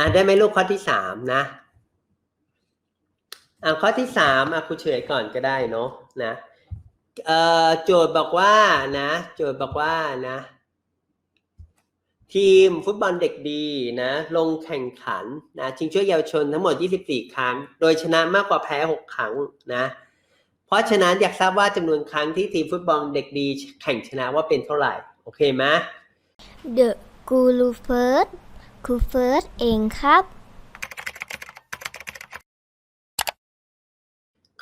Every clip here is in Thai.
อ่าได้ไหมลูกข้อที่สามนะอ่าข้อที่สามอะครูเฉยก่อนก็ได้เนาะนะเอ่อโจทย์บอกว่านะ โจทย์บอกว่านะ ทีมฟุตบอลเด็กดีนะ ลงแข่งขันนะชิงช่วยเยาวชนทั้งหมด 24 ครั้ง โดยชนะมากกว่าแพ้ 6 ครั้งนะ เพราะฉะนั้นอยากทราบว่าจำนวนครั้งที่ทีมฟุตบอลเด็กดี แข่งชนะว่าเป็นเท่าไหร่ โอเคไหม The กูรูเฟิร์ส ครูเฟิร์สเองครับ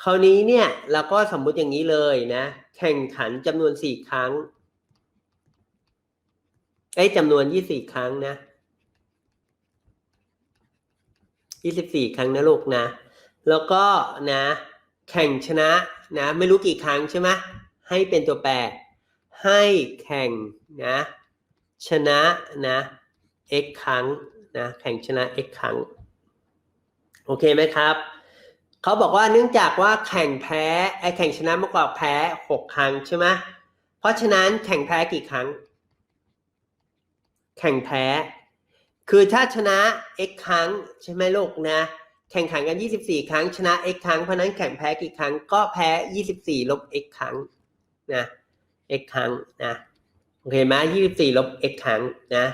คราวนี้เนี่ยเราก็สมมุติอย่างนี้เลยนะ แข่งขันจำนวนสี่ครั้งไอ้จำนวนยี่สี่ครั้งนะยี่สิบสี่ครั้งนะลูกนะ แล้วก็นะ แข่งชนะนะ ไม่รู้กี่ครั้งใช่ไหมให้เป็นตัวแปรให้แข่งนะ ชนะนะ x ครั้งนะแข่งชนะ x ครั้ง โอเคไหมครับ เขาบอกว่าเนื่องจากว่าแข่งแพ้ไอแข่งชนะมากกว่าแพ้หกครั้งใช่ไหมเพราะฉะนั้นแข่งแพ้กี่ครั้ง แข่งแพ้ คือถ้าชนะ x ครั้งใช่ไหมลูกนะ แข่งขันกัน 24 ครั้ง ชนะ x ครั้งเพราะฉะนั้นแข่งแพ้กี่ครั้ง ก็แพ้ 24 ลบ x ครั้งนะ x ครั้งนะ โอเคไหม24 ลบ x ครั้งนะ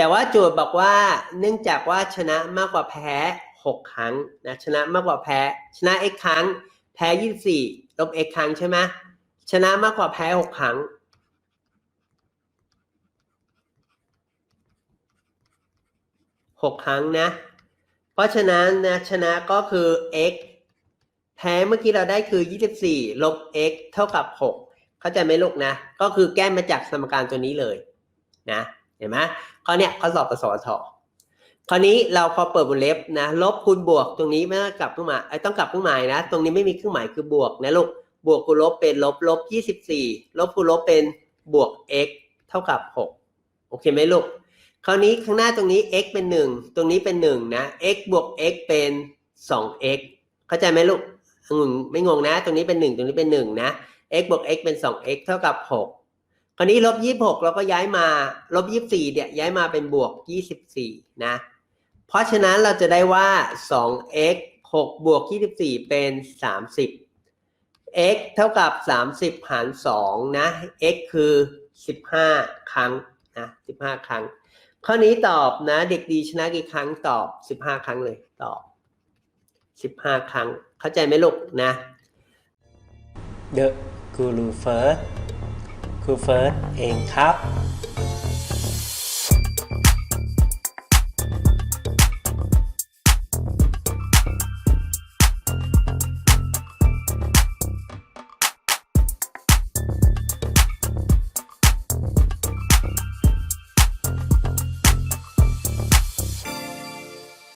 แต่ว่าโจทย์บอกว่าเนื่องจากว่าชนะมากกว่าแพ้หกครั้งนะชนะมากกว่าแพ้ ชนะ x ครั้ง แพ้ยี่สี่ลบ x ครั้งใช่ไหมชนะมากกว่าแพ้หกครั้งหกครั้งนะ เพราะฉะนั้นนะชนะก็คือ x แพ้เมื่อกี้เราได้คือ 24 ลบ x เท่ากับ 6 เข้าใจไหมลูกนะ ก็คือแก้มาจากสมการตัวนี้เลยนะ เห็นไหมข้อเนี้ยข้อสอบกสวทคราวนี้เราพอเปิดวงเล็บนะ ลบคูณบวกตรงนี้ไม่ต้องกลับเครื่องหมายไอ้ต้องกลับเครื่องหมายนะ ตรงนี้ไม่มีเครื่องหมายคือบวกนะลูกบวกคูณลบเป็นลบลบยี่สิบสี่ลบคูณลบเป็นบวก x เท่ากับหกโอเคไหมลูกคราวนี้ข้างหน้าตรงนี้ x เป็นหนึ่งตรงนี้เป็นหนึ่งนะ x บวก x เป็นสอง x เข้าใจไหมลูกองุ่นไม่งงนะ ตรงนี้เป็นหนึ่งตรงนี้เป็นหนึ่งนะ x บวก x เป็นสอง x เท่ากับหก ราวนี้ลบยี่บหกเราก็ย้ายมาลบยี่สี่เนี่ยย้ายมาเป็นบวกยี่สิบสี่นะ เพราะฉะนั้นเราจะได้ว่าสอง x หกบวกยี่สิบสี่เป็นสามสิบ x เท่ากับสามสิบหารสองนะ x คือสิบห้าครั้งนะสิบห้าครั้ง ข้อนี้ตอบนะ เด็กดีชนะกี่ครั้งตอบสิบห้าครั้งเลยตอบสิบห้าครั้ง เข้าใจไหมลูกนะ The Guru First ครูเฟิร์สเองครับ